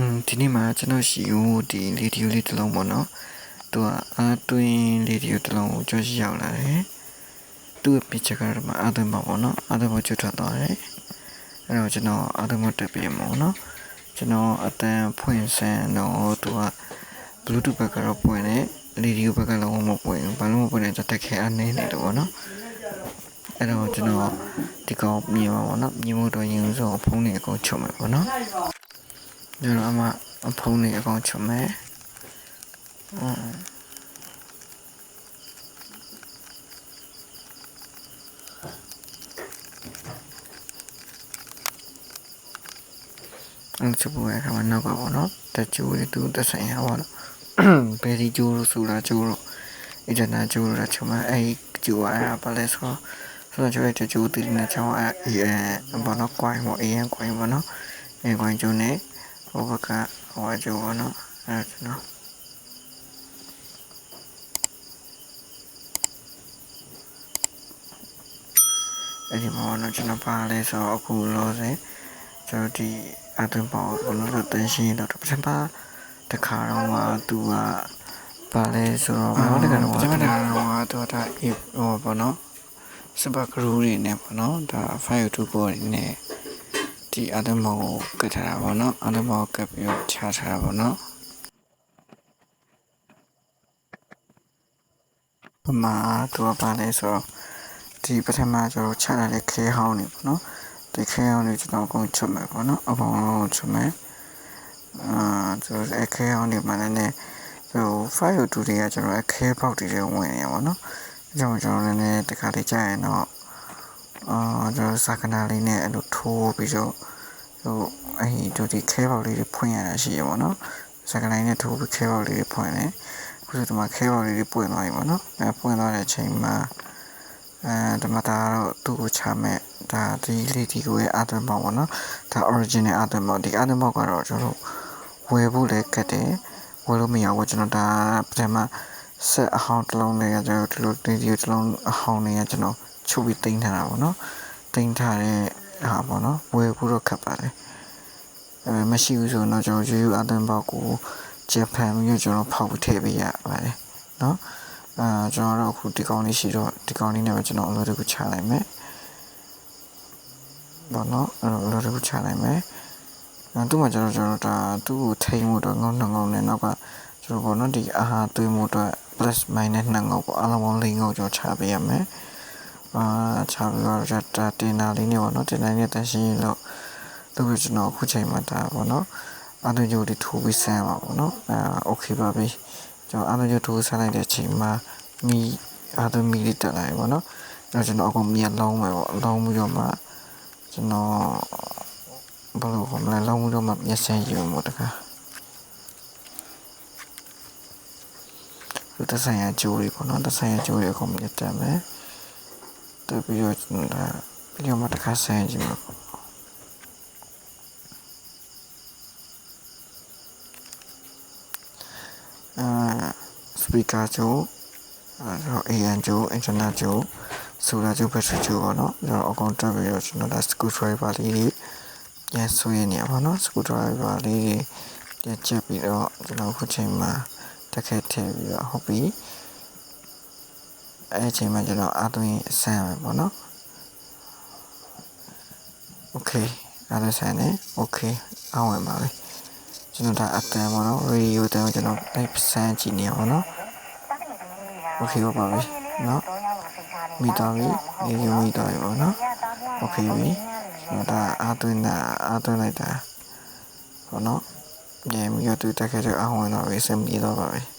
อืมဒီနေ့မှာကျွန်တော်ရှိဦးဒီလေဒီယိုလေးတစ်လုံးပေါ့နော်သူကအာတွင်းလေဒီယိုတစ်လုံးကိုကြောရှိရောက်လာတယ်သူ့ရဲ့ picture ကတော့မှအာသွင်းပါပေါ့နော်အာသွင်းပေါ်ကျွတ်ထွက်သွားတယ်အဲ့တော့ကျွန်တော်အာသွင်းပေါ်တက်ပြမှာပေါ့နော်ကျွန်တော်အတန်းဖွင့်ဆန်းတော့သူက bluetooth ဘက်ကတော့ပွင့်တယ်လေဒီယိုဘက်ကလုံးဝမပွင့်ဘူးဘာလို့မပွင့်လဲဆိုတော့တက်ခဲအနေနေတယ်ပေါ့နော်အဲ့တော့ကျွန်တော်ဒီကောင်မြင်ပါပေါ့နော်မြင်ဖို့တော့ရင်ဆိုဖုန်းတွေအကုန်ချုပ်မယ်ပေါ့နော် ကျွန်တော်အမအဖုန်းတွေအကုန်ချုပ်မယ်အင်းအဲ့ချုပ်ဖို့အခါမှာနောက်ကပေါ့နော်တက်ကျိုးတွေသူတက်ဆိုင်ရပါတော့ဘယ်ဒီကျိုးလို့ဆိုတာကျိုးတော့အင်တာနက်ကျိုးလို့ချုပ်မှာအဲ့ကျိုးအားပါလဲဆိုတော့ဆိုတော့ကျိုးတဲ့ကျိုးတီနေချောင်းအဲ့အဲဘောနော်ကွိုင်းပေါ့အရင်ကွိုင်းပေါ့နော်အဲကွိုင်းကျိုးနေ ဟိုဘက်ကဟိုကျိုးပေါ့နော်အဲ့ကျွန်တော်အဲ့ဒီမှာတော့ကျွန်တော်ပါလဲဆိုတော့အခုလောဆယ်ကျွန်တော်ဒီအသွင်ပေါ့ဘလို့တော့တန်းရှင်းတော့ပထမတခါတော့မှသူကပါလဲဆိုတော့ဘာလို့တခါတော့ပထမတခါတော့သူကဒါဟိုပေါ့နော်စပကရူတွေနဲ့ပေါ့နော်ဒါ5 to ကိုတွေနဲ့ ဒီအသွင်ပေါ့ကိုကတ်ထားတာပေါ့နော်အသွင်ပေါ့ကတ်ပြီးတော့ချထားတာပေါ့နော်ပမာသူကပါလဲဆိုတော့ဒီပထမကျွန်တော်ချလာတဲ့ခဲဟောင်းနေပေါ့နော်ဒီခဲအောင်တွေကျွန်တော်အကုန်ချုပ်မယ်ပေါ့နော်အကုန်လုံးချုပ်မယ်အာကျွန်တော်အခဲအောင်တွေမှလည်းနည်းဟို file 2တွေကကျွန်တော်အခဲပေါက်တွေတွေဝင်နေရပါတော့အဲကြောင့်ကျွန်တော်လည်းနည်းတခါလေးကြာရင်တော့ အာကျွန်တော်စကနာလေးနဲ့အဲ့လိုထိုးပြီးတော့ဟိုအဲ့ဒီတို့ဒီခဲပေါက်လေးတွေဖွင့်ရတာရှိရပါတော့စကနာလေးနဲ့ထိုးပြီးခဲပေါက်လေးတွေဖွင့်တယ်ခုဆိုဒီမှာခဲပေါက်လေးတွေပွင့်သွားပြီပေါ့နော်အဲပွင့်သွားတဲ့အချိန်မှာအဲဒီမှာဒါတော့သူ့ကိုချမဲ့ဒါဒီလေးဒီကိုရဲ့အာသွင်းပေါက်ပေါ့နော်ဒါ original အာသွင်းပေါက်ဒီအာသွင်းပေါက်ကတော့ကျွန်တော်တို့ဝယ်ဖို့လည်းကတ်တယ်ဝယ်လို့မရဘူးကျွန်တော်ဒါပထမဆက်အဟောင်းတစ်လုံးနဲ့ကျွန်တော်ဒီလိုဒီဒီတစ်လုံးအဟောင်းနဲ့ကျွန်တော် ချုပ်ပြီးတင်ထားတာပေါ့နော်တင်ထားတဲ့ဟာပေါ့နော်ဝယ်ဖို့တော့ခက်ပါတယ်အဲမရှိဘူးဆိုတော့ကျွန်တော်ရိုးရိုးအာသွင်းပေါက်ကိုဂျပန်မျိုးကျွန်တော်ဖောက်ပြီးထည့်ပေးရပါတယ်နော်အာကျွန်တော်တို့အခုဒီကောင်လေးရှိတော့ဒီကောင်လေးနဲ့ပဲကျွန်တော်အလုပ်တစ်ခုချလိုက်မယ်ဘောနော်အဲ့တော့အလုပ်တစ်ခုချလိုက်မယ်အဲသူ့မှာကျွန်တော်ကျွန်တော်ဒါသူ့ကိုထိန်းမှုတော့ငုံနှငုံနဲ့နောက်ကကျွန်တော်ဘောနော်ဒီအာဟာသွေးမှုတော့ plus minus နှငုံပေါ့အလုံးပေါင်း၄ငုံကျွန်တော်ချပေးရမယ် အာချပြီးတော့ဒါတင်နာလေးနဲ့ပေါ့နော်တင်နာလေးနဲ့တန်ရှင်းလို့သူ့ကိုကျွန်တော်အခုချိန်မှာဒါပေါ့နော်အတူတူထိုးပြီးဆန်းပါပေါ့နော်အာโอเคပါပြီကျွန်တော်အားလုံးထိုးဆန်းလိုက်တဲ့အချိန်မှာမီအားလုံးမီလေးတက်လာပြီပေါ့နော်အဲ့တော့ကျွန်တော်အကုန်မြန်လောင်းမယ်ပေါ့လောင်းပြီးတော့မှကျွန်တော်ဘယ်လိုခေါ်မလဲလောင်းပြီးတော့မှမျက်စမ်းယူမှာတခါဒီတဆိုင်ရဂျိုးလေးပေါ့နော်တဆိုင်ရဂျိုးလေးအကုန်မြတ်တက်မယ် တက်ပြီးတော့ကျွန်တော်ဒါပြီးတော့မှတခါဆန်းကြည့်မှာပေါ့အာစပီကာဂျိုးအဲတော့ AN ဂျိုး internet ဂျိုးဆိုလာဂျိုးဘက်ထရီဂျိုးပေါ့နော်ကျွန်တော်အကုန်တက်ပြီးတော့ကျွန်တော်ဒါ screw driver လေးတွေပြန်ဆွဲနေရပါတော့ screw driver လေးတွေပြန်ချက်ပြီးတော့ကျွန်တော်ခုချိန်မှာတက်ခက်ထည့်ပြီးတော့ဟုတ်ပြီ အဲချိန်မှာကျွန်တော်အသွင်းဆန်းရမယ်ပေါ့နော် okay အားလုံးဆန်းနေ okay အောင်းဝင်ပါပြီကျွန်တော်ဒါအတန်ပေါ့နော် radio တန်ကိုကျွန်တော်လိုက်ဆန်းကြည့်နေရပါတော့ okay ပါပါပြီနော်မိသားပြီဒီလိုမိသားပြီပေါ့နော် okay ပြီကျွန်တော်ဒါအားသွင်းတာအားသွင်းလိုက်တာပေါ့နော်ညမိရတူတက်ခဲ့တဲ့အောင်းဝင်တော့ပြီစင်ပြီးတော့ပါပြီ